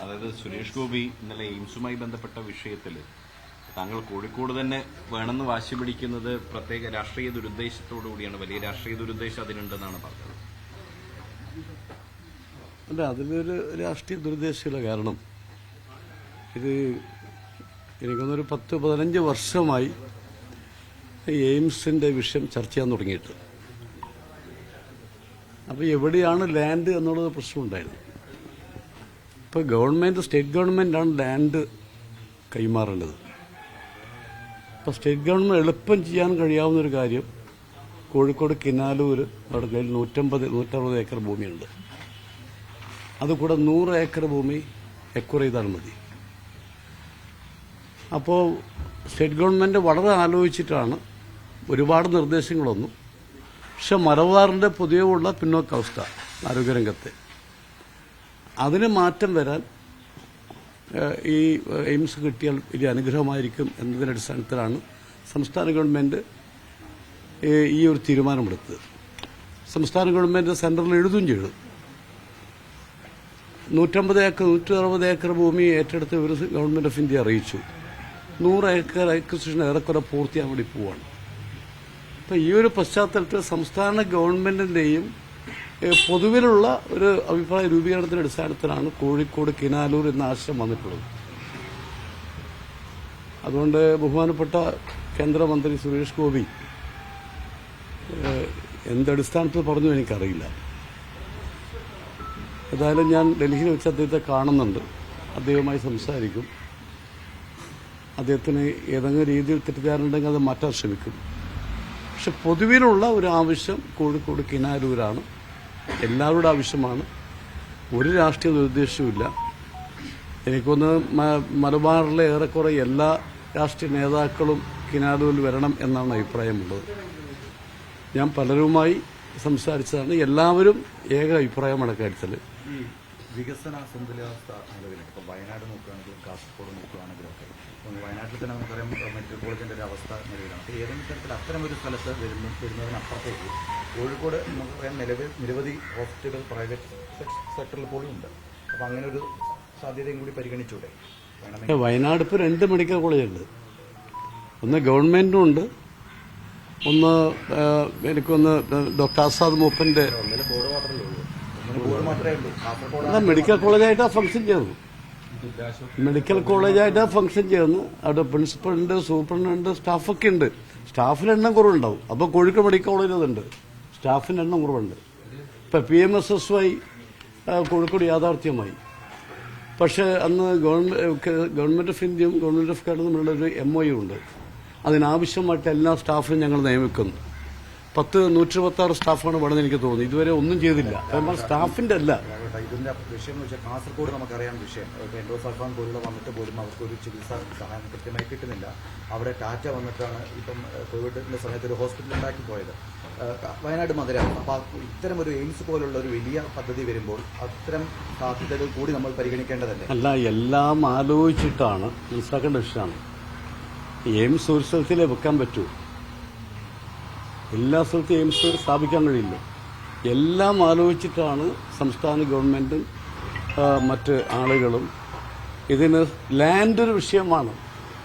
അതായത് സുരേഷ് ഗോപി ഇന്നലെ എയിംസുമായി ബന്ധപ്പെട്ട വിഷയത്തിൽ താങ്കൾ കോഴിക്കോട് തന്നെ വേണമെന്ന് വാശി പിടിക്കുന്നത് പ്രത്യേക രാഷ്ട്രീയ ദുരുദ്ദേശത്തോടു കൂടിയാണ്. വലിയ രാഷ്ട്രീയ ദുരുദ്ദേശം അതിനുണ്ടെന്നാണ് പറഞ്ഞത്. അല്ല അതിനൊരു രാഷ്ട്രീയ ദുരുദ്ദേശമില്ല കാരണം ഇത് എനിക്കൊന്നൊരു പത്ത് പതിനഞ്ച് വർഷമായി എയിംസിന്റെ വിഷയം ചർച്ച ചെയ്യാൻ തുടങ്ങിയിട്ട്. അപ്പോൾ എവിടെയാണ് ലാൻഡ് എന്നുള്ളത് പ്രശ്നമുണ്ടായിരുന്നു. ഇപ്പോൾ ഗവൺമെന്റ് സ്റ്റേറ്റ് ഗവൺമെന്റാണ് ലാൻഡ് കൈമാറേണ്ടത്. അപ്പോൾ സ്റ്റേറ്റ് ഗവൺമെന്റ് എളുപ്പം ചെയ്യാൻ കഴിയാവുന്ന ഒരു കാര്യം കോഴിക്കോട് കിനാലൂർ അവിടെ കയ്യിൽ നൂറ്റമ്പത് നൂറ്ററുപത് ഏക്കർ ഭൂമിയുണ്ട്. അതുകൂടെ നൂറ് ഏക്കർ ഭൂമി എക്വർ ചെയ്താൽ മതി. അപ്പോൾ സ്റ്റേറ്റ് ഗവൺമെന്റ് വളരെ ആലോചിച്ചിട്ടാണ് ഒരുപാട് നിർദ്ദേശങ്ങളൊന്നും. പക്ഷെ മലബാറിന്റെ പൊതുവെയുള്ള പിന്നോക്കാവസ്ഥ ആരോഗ്യരംഗത്തെ. അതിന് മാറ്റം വരാൻ ഈ എയിംസ് കിട്ടിയാൽ വലിയ അനുഗ്രഹമായിരിക്കും എന്നതിന്റെ അടിസ്ഥാനത്തിലാണ് സംസ്ഥാന ഗവൺമെന്റ് ഈ ഒരു തീരുമാനമെടുത്തത്. സംസ്ഥാന ഗവൺമെന്റ് സെന്ററിൽ എഴുതും ചെയ്തു. നൂറ്റമ്പത് ഏക്കർ നൂറ്റി അറുപത് ഏക്കർ ഭൂമി ഏറ്റെടുത്ത് ഒരു ഗവൺമെന്റ് ഓഫ് ഇന്ത്യ അറിയിച്ചു. നൂറ് ഏക്കർ അക്വിസിഷൻ ഏറെക്കുറെ പൂർത്തിയാൻ വേണ്ടി പോവാണ്. അപ്പൊ ഈ ഒരു പശ്ചാത്തലത്തിൽ സംസ്ഥാന ഗവൺമെന്റിന്റെയും ഏഹ്, പൊതുവിലുള്ള ഒരു അഭിപ്രായ രൂപീകരണത്തിന്റെ അടിസ്ഥാനത്തിലാണ് കോഴിക്കോട് കിനാലൂർ എന്ന ആശയം വന്നിട്ടുള്ളത്. അതുകൊണ്ട് ബഹുമാനപ്പെട്ട കേന്ദ്രമന്ത്രി സുരേഷ് ഗോപി എന്തടിസ്ഥാനത്തിൽ പറഞ്ഞു എനിക്കറിയില്ല. ഏതായാലും ഞാൻ ഡൽഹിയിൽ വെച്ച് അദ്ദേഹത്തെ കാണുന്നുണ്ട്. അദ്ദേഹവുമായി സംസാരിക്കും. അദ്ദേഹത്തിന് ഏതെങ്കിലും രീതിയിൽ തെറ്റിദ്ധാരണ ഉണ്ടെങ്കിൽ അത് മാറ്റാൻ ശ്രമിക്കും. പക്ഷെ പൊതുവിലുള്ള ഒരു ആവശ്യം കോഴിക്കോട് കിനാരൂരാണ്. എല്ലാവരുടെ ആവശ്യമാണ്. ഒരു രാഷ്ട്രീയ നിർദ്ദേശവുമില്ല എനിക്കൊന്ന് മലബാറിലെ ഏറെക്കുറെ എല്ലാ രാഷ്ട്രീയ നേതാക്കളും കിനാരൂരിൽ വരണം എന്നാണ് അഭിപ്രായമുള്ളത്. ഞാൻ പലരുമായി സംസാരിച്ചതാണ്. എല്ലാവരും ഏക അഭിപ്രായമാണ് കാര്യത്തിൽ വികസന സന്തുലിതാവസ്ഥ നിലവിലുണ്ട്. ഇപ്പോൾ വയനാട് നോക്കുകയാണെങ്കിലും കാസർഗോഡ് നോക്കുകയാണെങ്കിലും ഒക്കെ. ഇപ്പം വയനാട്ടിൽ തന്നെ നമുക്കറിയാം മെഡിക്കൽ കോളേജിന്റെ ഒരു അവസ്ഥ നിലവിലാണ്. അപ്പോൾ ഏതെങ്കിലും തരത്തിൽ അത്തരം ഒരു സ്ഥലത്ത് വരുന്ന വരുന്നതിനപ്പുറത്തേക്ക് കോഴിക്കോട് നമുക്കറിയാം നിലവിൽ നിരവധി ഹോസ്പിറ്റലുകൾ പ്രൈവറ്റ് സെക്ടറിൽ പോലും ഉണ്ട്. അപ്പോൾ അങ്ങനെ ഒരു സാധ്യതയും കൂടി പരിഗണിച്ചൂടെ? വയനാട് ഇപ്പോൾ രണ്ട് മെഡിക്കൽ കോളേജുണ്ട്. ഒന്ന് ഗവൺമെന്റും ഉണ്ട്. ഒന്ന് എനിക്കൊന്ന് ഡോക്ടർ ആസാദ് മൂപ്പന്റെ ഒന്നിലും ബോർഡ് മാത്രമേ ഉള്ളൂ. അല്ല, മെഡിക്കൽ കോളേജായിട്ടാ ഫംഗ്ഷൻ ചെയ്യുന്നത്. മെഡിക്കൽ കോളേജായിട്ടാ ഫംഗ്ഷൻ ചെയ്യുന്നത്. അവിടെ പ്രിൻസിപ്പളുണ്ട് സൂപ്രണ്ട് ഉണ്ട് സ്റ്റാഫൊക്കെ ഉണ്ട്. സ്റ്റാഫിന് എണ്ണം കുറവുണ്ടാവും. അപ്പോൾ കോഴിക്കോട് മെഡിക്കൽ കോളേജിലുണ്ട് സ്റ്റാഫിന് എണ്ണം കുറവുണ്ട്. ഇപ്പൊ P M S S Y Kozhikode യാഥാർത്ഥ്യമായി. പക്ഷേ അന്ന് ഗവൺമെന്റ് ഓഫ് ഇന്ത്യയും ഗവൺമെന്റ് ഓഫ് കേരളം തമ്മിലുള്ള ഒരു എം ഒ യു ഉണ്ട്. അതിനാവശ്യമായിട്ട് എല്ലാ സ്റ്റാഫിനും ഞങ്ങൾ നിയമിക്കുന്നു. പത്ത് നൂറ്റി ഇരുപത്തി ആറ് സ്റ്റാഫാണ് വേണമെന്ന് എനിക്ക് തോന്നുന്നു. ഇതുവരെ ഒന്നും ചെയ്തില്ല. കാരണം സ്റ്റാഫിന്റെ അല്ല. ഇതിന്റെ വിഷയം എന്ന് വെച്ചാൽ കാസർഗോഡ് നമുക്കറിയാം വിഷയം. എൻഡോസൾഫാൻ പോലുള്ള വന്നിട്ട് പോലും അവർക്ക് ഒരു ചികിത്സ സഹായം കൃത്യമായി കിട്ടുന്നില്ല. അവിടെ ടാറ്റ വന്നിട്ടാണ് ഇപ്പം കോവിഡിന്റെ സമയത്ത് ഒരു ഹോസ്പിറ്റൽ ഉണ്ടാക്കി പോയത്. വയനാട് മധുര. അപ്പോൾ ഇത്തരം ഒരു എയിംസ് പോലുള്ള ഒരു വലിയ പദ്ധതി വരുമ്പോൾ അത്തരം സാധ്യതകൾ കൂടി നമ്മൾ പരിഗണിക്കേണ്ടതല്ലേ? അല്ല എല്ലാം ആലോചിച്ചിട്ടാണ് മനസ്സിലാക്കേണ്ട വിഷയമാണ് എയിംസ് ഒരു സ്ഥലത്തിലേ വെക്കാൻ പറ്റൂ. എല്ലാ സ്ഥലത്തും എയിംസ് സ്ഥാപിക്കാൻ കഴിയില്ല. എല്ലാം ആലോചിച്ചിട്ടാണ് സംസ്ഥാന ഗവൺമെന്റും മറ്റ് ആളുകളും ഇതിന് ലാൻഡ് ഒരു വിഷയമാണ്.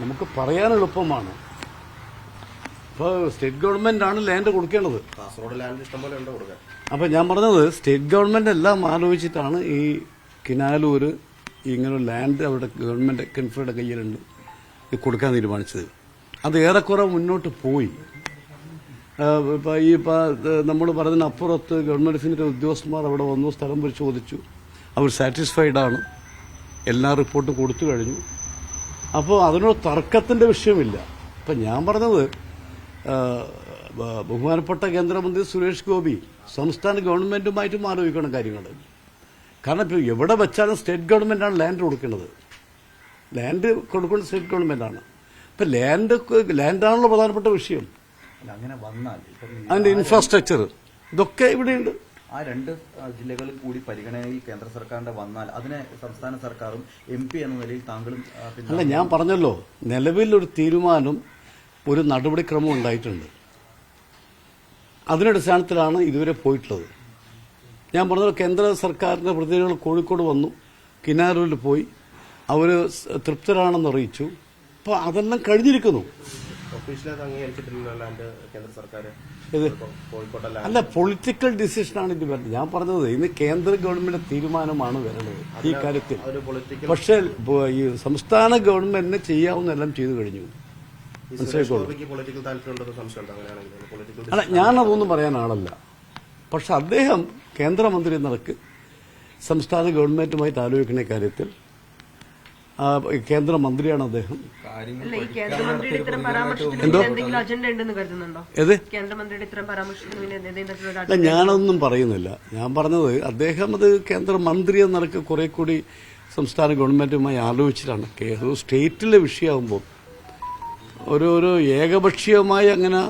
നമുക്ക് പറയാൻ എളുപ്പമാണ്. ഇപ്പോൾ സ്റ്റേറ്റ് ഗവൺമെന്റാണ് ലാൻഡ് കൊടുക്കേണ്ടത്. കാസർഗോഡ് ലാൻഡ് ഇഷ്ടംപോലെ ഉണ്ട് കൊടുക്കാൻ. അപ്പൊ ഞാൻ പറഞ്ഞത് സ്റ്റേറ്റ് ഗവൺമെന്റ് എല്ലാം ആലോചിച്ചിട്ടാണ് ഈ കിനാലൂര് ഇങ്ങനെ ലാൻഡ് അവരുടെ ഗവൺമെന്റ് കൺഫറുടെ കയ്യിലുണ്ട്. ഇത് കൊടുക്കാൻ തീരുമാനിച്ചത്. അത് ഏറെക്കുറെ മുന്നോട്ട് പോയി. ഇപ്പൊ ഈ നമ്മൾ പറഞ്ഞതിനപ്പുറത്ത് ഗവൺമെന്റ് ഉദ്യോഗസ്ഥന്മാർ അവിടെ വന്നു സ്ഥലം പരിശോധിച്ചു. അവർ സാറ്റിസ്ഫൈഡ് ആണ്. എല്ലാ റിപ്പോർട്ടും കൊടുത്തു കഴിഞ്ഞു. അപ്പോൾ അതിനൊരു തർക്കത്തിന്റെ വിഷയമില്ല. ഇപ്പൊ ഞാൻ പറഞ്ഞത് ബഹുമാനപ്പെട്ട കേന്ദ്രമന്ത്രി സുരേഷ് ഗോപി സംസ്ഥാന ഗവൺമെന്റുമായിട്ടും ആലോചിക്കണം കാര്യങ്ങൾ. കാരണം ഇപ്പോൾ എവിടെ വെച്ചാലും സ്റ്റേറ്റ് ഗവൺമെന്റാണ് ലാൻഡ് കൊടുക്കുന്നത്. ലാൻഡ് കൊടുക്കുന്നത് സ്റ്റേറ്റ് ഗവൺമെന്റാണ്. ഇപ്പൊ ലാൻഡ് ലാൻഡാണല്ലോ പ്രധാനപ്പെട്ട വിഷയം. അങ്ങനെ വന്നാൽ അതിന്റെ ഇൻഫ്രാസ്ട്രക്ചർ ഇതൊക്കെ ഇവിടെയുണ്ട്. ആ രണ്ട് ജില്ലകളിൽ കൂടി പരിഗണനയിൽ കേന്ദ്ര സർക്കാരിന്റെ വന്നാൽ അതിനെ സംസ്ഥാന സർക്കാരും എം പി എന്ന നിലയിൽ താങ്കളും അല്ല ഞാൻ പറഞ്ഞല്ലോ നിലവിൽ ഒരു തീരുമാനം ഒരു നടപടിക്രമം ഉണ്ടായിട്ടുണ്ട്. അതിനടിസ്ഥാനത്തിലാണ് ഇതുവരെ പോയിട്ടുള്ളത്. ഞാൻ പറഞ്ഞത് കേന്ദ്ര സർക്കാരിന്റെ പ്രതിനിധികൾ കോഴിക്കോട് വന്നു കിനാരൂരിൽ പോയി. അവർ തൃപ്തരാണെന്ന് അറിയിച്ചു. അപ്പോൾ അതെല്ലാം കഴിഞ്ഞിരിക്കുന്നു. ലാൻഡ് കേന്ദ്ര സർക്കാർ? കോഴിക്കോട്ടെ അല്ല പൊളിറ്റിക്കൽ ഡിസിഷനാണ് ഇത് വരുന്നത്. ഞാൻ പറഞ്ഞത് ഇന്ന് കേന്ദ്ര ഗവൺമെന്റ് തീരുമാനമാണ് വരുന്നത് ഈ കാര്യത്തിൽ. പക്ഷേ ഈ സംസ്ഥാന ഗവൺമെന്റിന് ചെയ്യാവുന്നെല്ലാം ചെയ്തു കഴിഞ്ഞു. അല്ല ഞാനതൊന്നും പറയാൻ ആളല്ല. പക്ഷെ അദ്ദേഹം കേന്ദ്രമന്ത്രി നിലയ്ക്ക് സംസ്ഥാന ഗവൺമെന്റുമായി താലോചിക്കുന്ന കാര്യത്തിൽ കേന്ദ്രമന്ത്രിയാണ് അദ്ദേഹം. അല്ല ഞാനൊന്നും പറയുന്നില്ല. ഞാൻ പറഞ്ഞത് അദ്ദേഹം അത് കേന്ദ്രമന്ത്രി എന്നർക്ക് കുറെ കൂടി സംസ്ഥാന ഗവൺമെന്റുമായി ആലോചിച്ചിട്ടാണ്. കേരളം സ്റ്റേറ്റിലെ വിഷയമാകുമ്പോൾ ഒരു ഒരു ഏകപക്ഷീയമായി അങ്ങനെ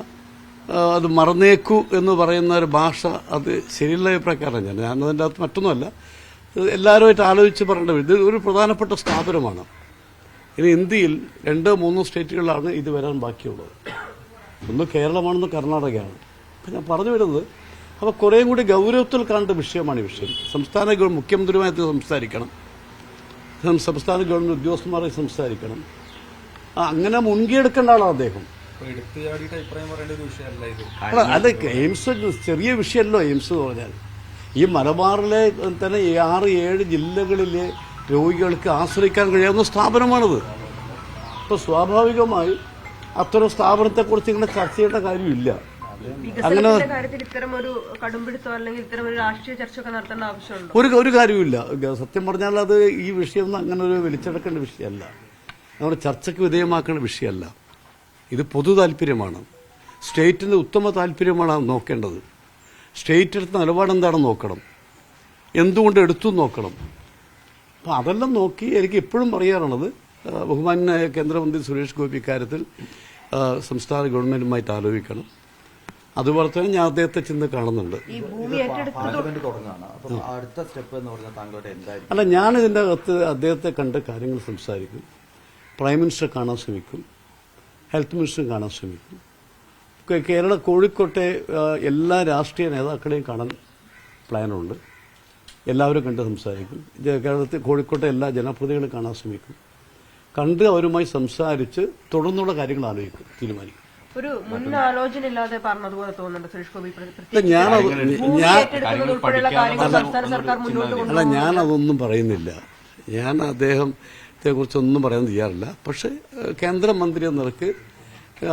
അത് മറന്നേക്കൂ എന്ന് പറയുന്ന ഒരു ഭാഷ അത് ശരിയുള്ള അഭിപ്രായക്കാരൻ ഞാൻ. ഞാനതിന്റെ അകത്ത് മറ്റൊന്നുമല്ല. എല്ലാവരുമായിട്ട് ആലോചിച്ച് പറയേണ്ട ഇത് ഒരു പ്രധാനപ്പെട്ട സ്ഥാപനമാണ്. ഇനി ഇന്ത്യയിൽ രണ്ടോ മൂന്ന് സ്റ്റേറ്റുകളിലാണ് ഇത് വരാൻ ബാക്കിയുള്ളത്. ഒന്ന് കേരളമാണെന്ന് കർണാടകയാണ്. അപ്പം ഞാൻ പറഞ്ഞു വരുന്നത് അപ്പോൾ കുറേയും കൂടി ഗൗരവത്തിൽ കാണേണ്ട വിഷയമാണ് ഈ വിഷയം. സംസ്ഥാന ഗവൺമെന്റ് മുഖ്യമന്ത്രിയുമായി സംസാരിക്കണം. സംസ്ഥാന ഗവൺമെന്റ് ഉദ്യോഗസ്ഥന്മാരെ സംസാരിക്കണം. അങ്ങനെ മുൻകിയെടുക്കേണ്ട ആളാണ് അദ്ദേഹം. അല്ല അത് എയിംസ് ചെറിയ വിഷയമല്ലോ എയിംസ് എന്ന് പറഞ്ഞാൽ. ഈ മലബാറിലെ തന്നെ ആറ് ഏഴ് ജില്ലകളിലെ രോഗികൾക്ക് ആശ്രയിക്കാൻ കഴിയാവുന്ന സ്ഥാപനമാണിത്. അപ്പോൾ സ്വാഭാവികമായി അത്തരം സ്ഥാപനത്തെക്കുറിച്ച് ഇങ്ങനെ ചർച്ച ചെയ്യേണ്ട കാര്യമില്ല. അങ്ങനെ ഒരു ഒരു കാര്യമില്ല. സത്യം പറഞ്ഞാൽ അത് ഈ വിഷയം അങ്ങനെ ഒരു വലിച്ചെടുക്കേണ്ട വിഷയമല്ല. നമ്മുടെ ചർച്ചയ്ക്ക് വിധേയമാക്കേണ്ട വിഷയമല്ല. ഇത് പൊതു താല്പര്യമാണ്. സ്റ്റേറ്റിന്റെ ഉത്തമ താല്പര്യമാണ് നോക്കേണ്ടത്. സ്റ്റേറ്റ് എടുത്ത നിലപാട് എന്താണെന്ന് നോക്കണം. എന്തുകൊണ്ട് എടുത്തു നോക്കണം. അപ്പം അതെല്ലാം നോക്കി എനിക്ക് ഇപ്പോഴും പറയാറുള്ളത് ബഹുമാനായ കേന്ദ്രമന്ത്രി സുരേഷ് ഗോപി ഇക്കാര്യത്തിൽ സംസ്ഥാന ഗവൺമെന്റുമായിട്ട് ആലോചിക്കണം. അതുപോലെ തന്നെ ഞാൻ അദ്ദേഹത്തെ ചിന്ത കാണുന്നുണ്ട്. ഈ ഭൂമി ഏറ്റെടുത്ത് പാർലമെന്റ് തുടങ്ങുകയാണ്. അപ്പം അടുത്ത സ്റ്റെപ്പ് എന്ന് പറയുന്നത് താങ്കളുടെ എന്തായിരിക്കും? അല്ല ഞാൻ ഇതിന്റെ അകത്ത് അദ്ദേഹത്തെ കണ്ട് കാര്യങ്ങൾ സംസാരിക്കും. പ്രൈം മിനിസ്റ്റർ കാണാൻ ശ്രമിക്കും. ഹെൽത്ത് മിനിസ്റ്റർ കാണാൻ ശ്രമിക്കും. കേരള കോഴിക്കോട്ടെ എല്ലാ രാഷ്ട്രീയ നേതാക്കളെയും കാണാൻ പ്ലാനുണ്ട്. എല്ലാവരും കണ്ട് സംസാരിക്കും. കേരളത്തിൽ കോഴിക്കോട്ടെ എല്ലാ ജനപ്രതികളും കാണാൻ ശ്രമിക്കും. കണ്ട് അവരുമായി സംസാരിച്ച് തുടർന്നുള്ള കാര്യങ്ങൾ ആലോചിക്കും തീരുമാനിക്കും. ഒരു മുൻ ആലോചന ഇല്ലാതെ പറഞ്ഞതുപോലെ തോന്നുന്നുണ്ട് സുരേഷ് ഗോപി അല്ല ഞാൻ അതൊന്നും പറയുന്നില്ല. ഞാൻ അദ്ദേഹത്തെ കുറിച്ചൊന്നും പറയാൻ തയ്യാറില്ല. പക്ഷെ കേന്ദ്രമന്ത്രി എന്ന നിലയ്ക്ക്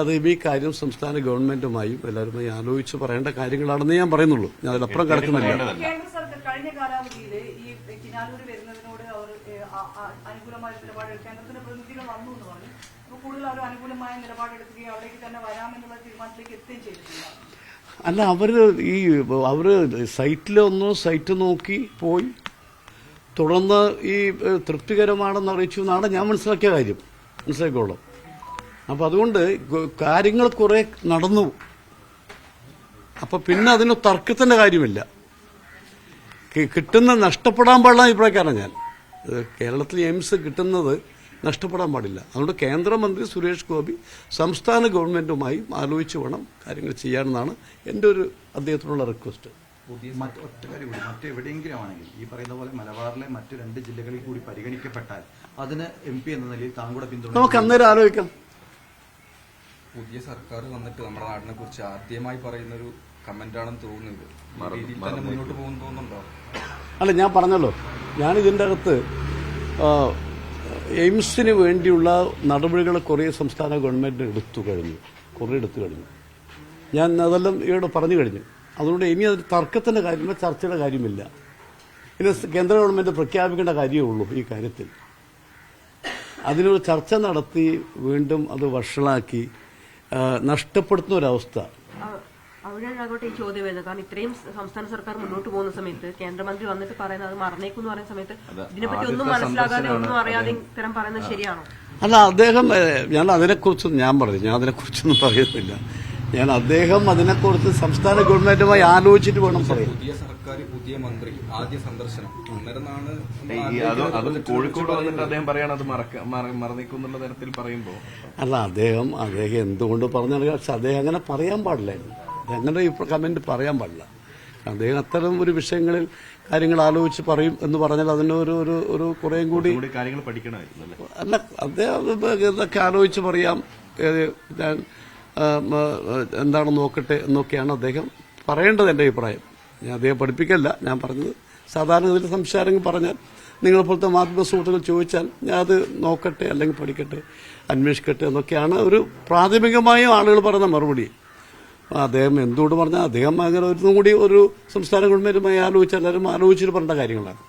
അത് ഈ കാര്യം സംസ്ഥാന ഗവൺമെന്റുമായും എല്ലാവരുമായി ആലോചിച്ച് പറയേണ്ട കാര്യങ്ങളാണെന്ന് ഞാൻ പറയുന്നുള്ളൂ. ഞാൻ അതിലപ്പുറം കിടക്കുന്നില്ല. കഴിഞ്ഞ കാലാവധിയിൽ ഈ കിനാലൂർ വരുന്നതിനോട് അവർ അനുകൂലമായ നിലപാട് കേന്ദ്രത്തിന്റെ പ്രതിനിധികൾ വന്നു എന്ന് പറഞ്ഞു. അപ്പോൾ കൂടുതൽ അവർ അനുകൂലമായ നിലപാടെടുക്കുകയും അവിടേക്ക് തന്നെ വരാമെന്നുള്ള തീരുമാനത്തിലേക്ക് എത്തുകയും ചെയ്തിട്ടുണ്ട് അല്ല അവർ ഈ അവർ സൈറ്റിലൊന്ന് സൈറ്റ് നോക്കി പോയി. തുടർന്ന് ഈ തൃപ്തികരമാണെന്ന് അറിയിച്ചു എന്നാണ് ഞാൻ മനസ്സിലാക്കിയ കാര്യം. മനസ്സിലാക്കിക്കോളാം. അപ്പൊ അതുകൊണ്ട് കാര്യങ്ങൾ കുറേ നടന്നു. അപ്പൊ പിന്നെ അതിന് തർക്കത്തിന്റെ കാര്യമില്ല. കിട്ടുന്ന നഷ്ടപ്പെടാൻ പാടില്ല അഭിപ്രായക്കാരാണ് ഞാൻ. കേരളത്തിൽ എയിംസ് കിട്ടുന്നത് നഷ്ടപ്പെടാൻ പാടില്ല. അതുകൊണ്ട് കേന്ദ്രമന്ത്രി സുരേഷ് ഗോപി സംസ്ഥാന ഗവൺമെന്റുമായി ആലോചിച്ച് വേണം കാര്യങ്ങൾ ചെയ്യാനെന്നാണ് എന്റെ ഒരു അദ്ദേഹത്തിനുള്ള റിക്വസ്റ്റ്. മറ്റ് ഒറ്റ കാര്യം കൂടി മറ്റെവിടെയെങ്കിലും ആണെങ്കിൽ ഈ പറയുന്ന പോലെ മലബാറിലെ മറ്റ് രണ്ട് ജില്ലകളിൽ കൂടി പരിഗണിക്കപ്പെട്ടാൽ അതിന് എം പി എന്ന നിലയിൽ താങ്കളുടെ പിന്തുണ നമുക്ക് അന്നേരം ആലോചിക്കാം. പുതിയ സർക്കാർ വന്നിട്ട് നമ്മുടെ നാടിനെ കുറിച്ച് ആദ്യമായി പറയുന്ന രീതിയിൽ തന്നെ മുന്നോട്ട് പോകുന്നു തോന്നുന്നുണ്ടോ? അല്ല ഞാൻ പറഞ്ഞല്ലോ. ഞാൻ ഇതിന്റെ അകത്ത് എയിംസിന് വേണ്ടിയുള്ള നടപടികൾ കുറേ സംസ്ഥാന ഗവൺമെന്റ് എടുത്തു കഴിഞ്ഞു. കുറേ എടുത്തു കഴിഞ്ഞു. ഞാൻ അതെല്ലാം ഇവിടെ പറഞ്ഞു കഴിഞ്ഞു. അതുകൊണ്ട് ഇനി അത് തർക്കത്തിന്റെ കാര്യമില്ല ചർച്ചയുടെ കാര്യമില്ല. ഇനി കേന്ദ്ര ഗവൺമെന്റ് പ്രഖ്യാപിക്കേണ്ട കാര്യമേ ഉള്ളൂ ഈ കാര്യത്തിൽ. അതിനൊരു ചർച്ച നടത്തി വീണ്ടും അത് വഷളാക്കി നഷ്ടപ്പെടുത്തുന്ന ഒരവസ്ഥ. അവിടെയാണ് അങ്ങോട്ട് ഈ ചോദ്യം വരുന്നത്. കാരണം ഇത്രയും സംസ്ഥാന സർക്കാർ മുന്നോട്ട് പോകുന്ന സമയത്ത് കേന്ദ്രമന്ത്രി വന്നിട്ട് പറയുന്നത് അത് മറന്നേക്കും എന്ന് പറയുന്ന സമയത്ത് ഇതിനെപ്പറ്റി ഒന്നും മനസ്സിലാകാതെ ഒന്നും അറിയാതെ ഇത്തരം പറയുന്നത് ശരിയാണോ? അല്ല അദ്ദേഹം ഞാൻ അതിനെക്കുറിച്ചൊന്നും ഞാൻ പറഞ്ഞു. ഞാൻ അതിനെക്കുറിച്ചൊന്നും പറയുന്നില്ല. ഞാൻ അദ്ദേഹം അതിനെക്കുറിച്ച് സംസ്ഥാന ഗവൺമെന്റുമായി ആലോചിച്ചിട്ട് വേണം പറയാൻ. പുതിയ സർക്കാർ പുതിയ മന്ത്രി ആദ്യ സന്ദർശനം. അന്നേരം ഈ അത് അത് കോഴിക്കോട് വന്നിട്ട് അദ്ദേഹം പറയാണ് അത് മറക്ക മറ- മറന്നേക്കും തരത്തിൽ പറയുമ്പോൾ അല്ല അദ്ദേഹം അദ്ദേഹം എന്തുകൊണ്ട് പറഞ്ഞാൽ പക്ഷെ അദ്ദേഹം അങ്ങനെ പറയാൻ പാടില്ലായിരുന്നു. അങ്ങനെ ഈ കമന്റ് പറയാൻ പാടില്ല. അദ്ദേഹം അത്തരം ഒരു വിഷയങ്ങളിൽ കാര്യങ്ങൾ ആലോചിച്ച് പറയും എന്ന് പറഞ്ഞാൽ അതിന് ഒരു ഒരു ഒരു കുറേയും കൂടി കാര്യങ്ങൾ പഠിക്കണമായിരുന്നു അല്ല? അദ്ദേഹം ഇതൊക്കെ ആലോചിച്ച് പറയാം. ഞാൻ എന്താണ് നോക്കട്ടെ എന്നൊക്കെയാണ് അദ്ദേഹം പറയേണ്ടത് എന്റെ അഭിപ്രായം. ഞാൻ അദ്ദേഹം പഠിപ്പിക്കല്ല. ഞാൻ പറഞ്ഞത് സാധാരണ ഇതിൽ സംശയങ്ങൾ പറഞ്ഞാൽ നിങ്ങളെപ്പോലത്തെ മാധ്യമ സുഹൃത്തുക്കൾ ചോദിച്ചാൽ ഞാൻ അത് നോക്കട്ടെ അല്ലെങ്കിൽ പഠിക്കട്ടെ അന്വേഷിക്കട്ടെ എന്നൊക്കെയാണ് ഒരു പ്രാഥമികമായ ആളുകൾ പറയുന്ന മറുപടി. അദ്ദേഹം എന്തുകൊണ്ട് പറഞ്ഞാൽ അദ്ദേഹം അങ്ങനെ ഒരു കൂടി ഒരു സംസ്ഥാന ഗവൺമെന്റുമായി ആലോചിച്ച് എല്ലാവരും ആലോചിച്ചിട്ട് പറഞ്ഞ കാര്യങ്ങളാണ്.